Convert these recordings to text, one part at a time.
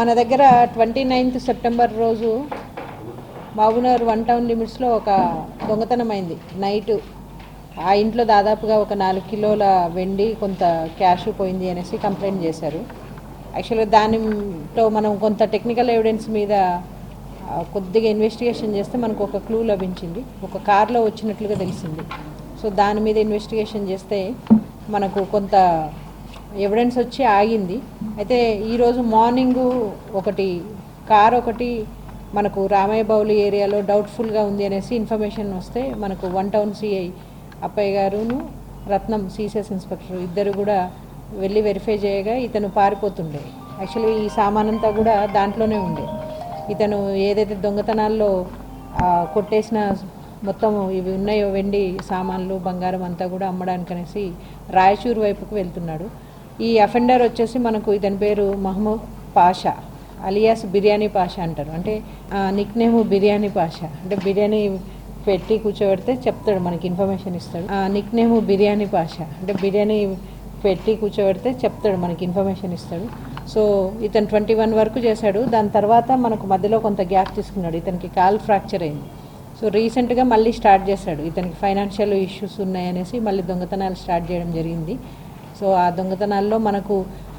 మన దగ్గర twenty ninth September రోజు బాబునగర్ వన్ టౌన్ లిమిట్స్లో ఒక దొంగతనం అయింది నైట్. ఆ ఇంట్లో దాదాపుగా ఒక నాలుగు కిలోల వెండి కొంత క్యాష్ పోయింది అనేసి కంప్లైంట్ చేశారు. యాక్చువల్గా దానితో మనం కొంత టెక్నికల్ ఎవిడెన్స్ మీద కొద్దిగా ఇన్వెస్టిగేషన్ చేస్తే మనకు ఒక క్లూ లభించింది. ఒక కార్లో వచ్చినట్లుగా తెలిసింది. సో దాని మీద ఇన్వెస్టిగేషన్ చేస్తే మనకు కొంత ఎవిడెన్స్ వచ్చి ఆగింది. అయితే ఈరోజు మార్నింగ్ ఒకటి కార్ ఒకటి మనకు రామయ్య బౌలి ఏరియాలో డౌట్ఫుల్గా ఉంది అనేసి ఇన్ఫర్మేషన్ వస్తే మనకు వన్ టౌన్ సిఐ అప్పయ్య గారును రత్నం సీసెస్ ఇన్స్పెక్టర్ ఇద్దరు కూడా వెళ్ళి వెరిఫై చేయగా ఇతను పారిపోతుండే. యాక్చువల్లీ ఈ సామానంతా కూడా దాంట్లోనే ఉండే. ఇతను ఏదైతే దొంగతనాల్లో కొట్టేసిన మొత్తం ఇవి ఉన్నాయో వెండి సామాన్లు బంగారం అంతా కూడా అమ్మడానికి అనేసి రాయచూరు వైపుకు వెళ్తున్నాడు. ఈ అఫెండర్ వచ్చేసి మనకు ఇతని పేరు మహమ్మద్ పాషా అలియాస్ బిర్యానీ పాషా అంటారు. అంటే నిక్ నేమ్ బిర్యానీ పాషా. అంటే బిర్యానీ పెట్టి కూర్చోబెడితే చెప్తాడు మనకి ఇన్ఫర్మేషన్ ఇస్తాడు. Nick name biryani Pasha. అంటే బిర్యానీ పెట్టి కూర్చోబెడితే చెప్తాడు మనకి ఇన్ఫర్మేషన్ ఇస్తాడు. సో ఇతను ట్వంటీ వన్ వరకు చేశాడు. దాని తర్వాత మనకు మధ్యలో కొంత గ్యాప్ తీసుకున్నాడు. ఇతనికి కాల్ ఫ్రాక్చర్ అయింది. సో రీసెంట్గా మళ్ళీ స్టార్ట్ చేశాడు. ఇతనికి ఫైనాన్షియల్ ఇష్యూస్ ఉన్నాయనేసి మళ్ళీ దొంగతనాలు స్టార్ట్ చేయడం జరిగింది. సో ఆ దొంగతనాల్లో మనకు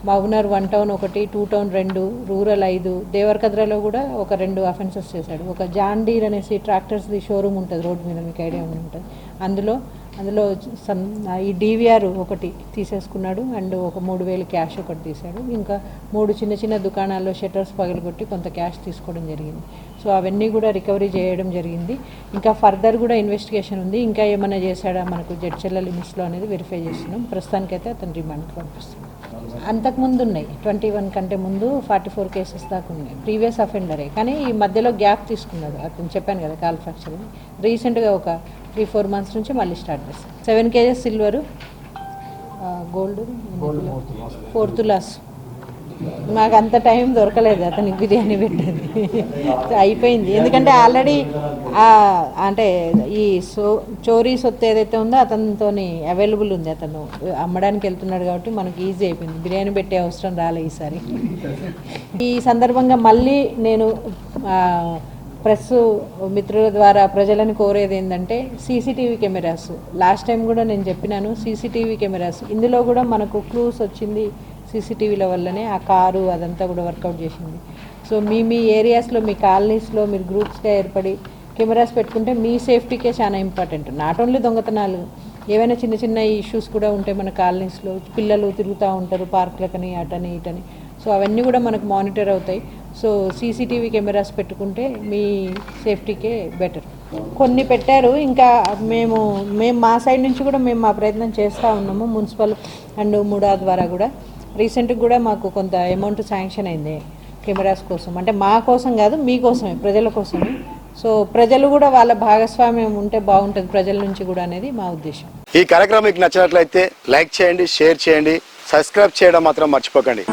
మహబూబ్నగర్ వన్ టౌన్ ఒకటి టూ టౌన్ రెండు రూరల్ ఐదు దేవరకద్రలో కూడా ఒక రెండు అఫెన్సెస్ చేశాడు. ఒక జాన్ డీర్ అనేసి ట్రాక్టర్స్ది షోరూమ్ ఉంటుంది రోడ్డు మీద మీకు ఐడియా ఉంటుంది. అందులో అందులో సమ్ ఈ డీవీఆర్ ఒకటి తీసేసుకున్నాడు అండ్ ఒక మూడు వేలు క్యాష్ ఒకటి తీశాడు. ఇంకా మూడు చిన్న చిన్న దుకాణాల్లో షట్టర్స్ పగలగొట్టి కొంత క్యాష్ తీసుకోవడం జరిగింది. సో అవన్నీ కూడా రికవరీ చేయడం జరిగింది. ఇంకా ఫర్దర్ కూడా ఇన్వెస్టిగేషన్ ఉంది. ఇంకా ఏమైనా చేశాడా? మనకు జడ్చెల్ల లిమిట్స్లో అనేది వెరిఫై చేస్తున్నాం. ప్రస్తుతానికైతే అతను రిమాండ్కి పంపిస్తున్నాం. అంతకుముందు ఉన్నాయి ట్వంటీ వన్ కంటే ముందు ఫార్టీ ఫోర్ కేసెస్ దాకా ఉన్నాయి. ప్రీవియస్ అఫెండరే. కానీ ఈ మధ్యలో గ్యాప్ తీసుకున్నాడు అతను చెప్పాను కదా కాల్ ఫ్రాక్చర్ రీసెంట్గా ఒక త్రీ ఫోర్ మంత్స్ నుంచి మళ్ళీ స్టార్ట్ చేస్తాం seven kgs silver gold four tolas మాకు అంత టైం దొరకలేదు అతనికి బిర్యానీ పెట్టేది. అయిపోయింది. ఎందుకంటే ఆల్రెడీ అంటే ఈ సో చోరీ సొత్తు ఏదైతే ఉందో అతనితో అవైలబుల్ ఉంది అతను. అమ్మడానికి వెళ్తున్నాడు కాబట్టి మనకి ఈజీ అయిపోయింది. బిర్యానీ పెట్టే అవసరం రాలే ఈసారి. ఈ సందర్భంగా మళ్ళీ నేను ప్రెస్ మిత్రుల ద్వారా ప్రజలను కోరేది ఏంటంటే సీసీటీవీ కెమెరాస్. లాస్ట్ టైం కూడా నేను చెప్పినాను సీసీటీవీ కెమెరాస్. ఇందులో కూడా మనకు క్లూస్ వచ్చింది సీసీటీవీల వల్లనే ఆ కారు అదంతా కూడా వర్కౌట్ చేసింది. సో మీ మీ ఏరియాస్లో మీ కాలనీస్లో మీరు గ్రూప్స్గా ఏర్పడి కెమెరాస్ పెట్టుకుంటే మీ సేఫ్టీకే చాలా ఇంపార్టెంట్. నాట్ ఓన్లీ దొంగతనాలు ఏవైనా చిన్న చిన్న ఇష్యూస్ కూడా ఉంటాయి మన కాలనీస్లో. పిల్లలు తిరుగుతూ ఉంటారు పార్కులకని అటని ఇటని. సో అవన్నీ కూడా మనకు మానిటర్ అవుతాయి. సో సీసీటీవీ కెమెరాస్ పెట్టుకుంటే మీ సేఫ్టీకే బెటర్. కొన్ని పెట్టారు ఇంకా మేము మేము మా సైడ్ నుంచి కూడా మేము మా ప్రయత్నం చేస్తూ ఉన్నాము మున్సిపల్ అండ్ ముడా ద్వారా కూడా. రీసెంట్గా కూడా మాకు కొంత అమౌంట్ శాంక్షన్ అయింది కెమెరాస్ కోసం. అంటే మా కోసం కాదు మీకోసమే ప్రజల కోసమే. సో ప్రజలు కూడా వాళ్ళ భాగస్వామ్యం ఉంటే బాగుంటుంది ప్రజల నుంచి కూడా అనేది మా ఉద్దేశం. ఈ కార్యక్రమం మీకు నచ్చినట్లయితే లైక్ చేయండి షేర్ చేయండి సబ్స్క్రైబ్ చేయడం మాత్రం మర్చిపోకండి.